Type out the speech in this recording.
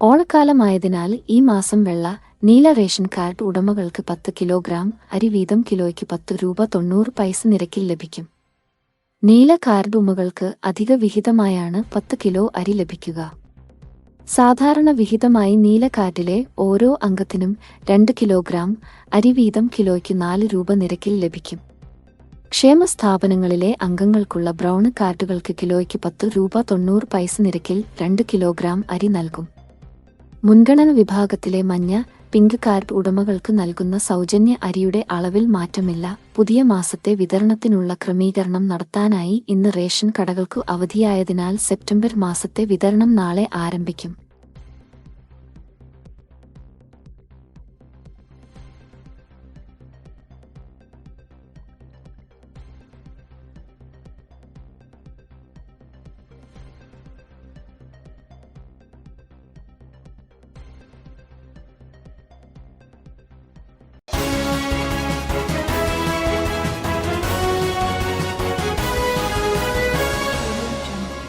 ഓണക്കാലമായതിനാൽ ഈ മാസം വെള്ള നീല റേഷൻ കാർഡ് ഉടമകൾക്ക് പത്ത് കിലോഗ്രാം അരി വീതം കിലോയ്ക്ക് പത്ത് രൂപ തൊണ്ണൂറ് പൈസ നിരക്കിൽ ലഭിക്കും. നീല കാർഡ് ഉമകൾക്ക് അധിക വിഹിതമായാണ് പത്ത് കിലോ അരി ലഭിക്കുക. സാധാരണ വിഹിതമായി നീല കാർഡിലെ ഓരോ അംഗത്തിനും രണ്ട് കിലോഗ്രാം അരി വീതം കിലോയ്ക്ക് നാല് രൂപ നിരക്കിൽ ലഭിക്കും. ക്ഷേമ സ്ഥാപനങ്ങളിലെ അംഗങ്ങൾക്കുള്ള ബ്രൗൺ കാർഡുകൾക്ക് കിലോയ്ക്ക് പത്ത് രൂപ തൊണ്ണൂറ് പൈസ നിരക്കിൽ രണ്ട് കിലോഗ്രാം അരി നൽകും. മുൻഗണന വിഭാഗത്തിലെ മഞ്ഞ പിങ്ക് കാർഡ് ഉടമകൾക്ക് നൽകുന്ന സൗജന്യ അരിയുടെ അളവിൽ മാറ്റമില്ല. പുതിയ മാസത്തെ വിതരണത്തിനുള്ള ക്രമീകരണം നടത്താനായി ഇന്ന് റേഷൻ കടകൾക്കു അവധിയായതിനാൽ സെപ്റ്റംബർ മാസത്തെ വിതരണം നാളെ ആരംഭിക്കും.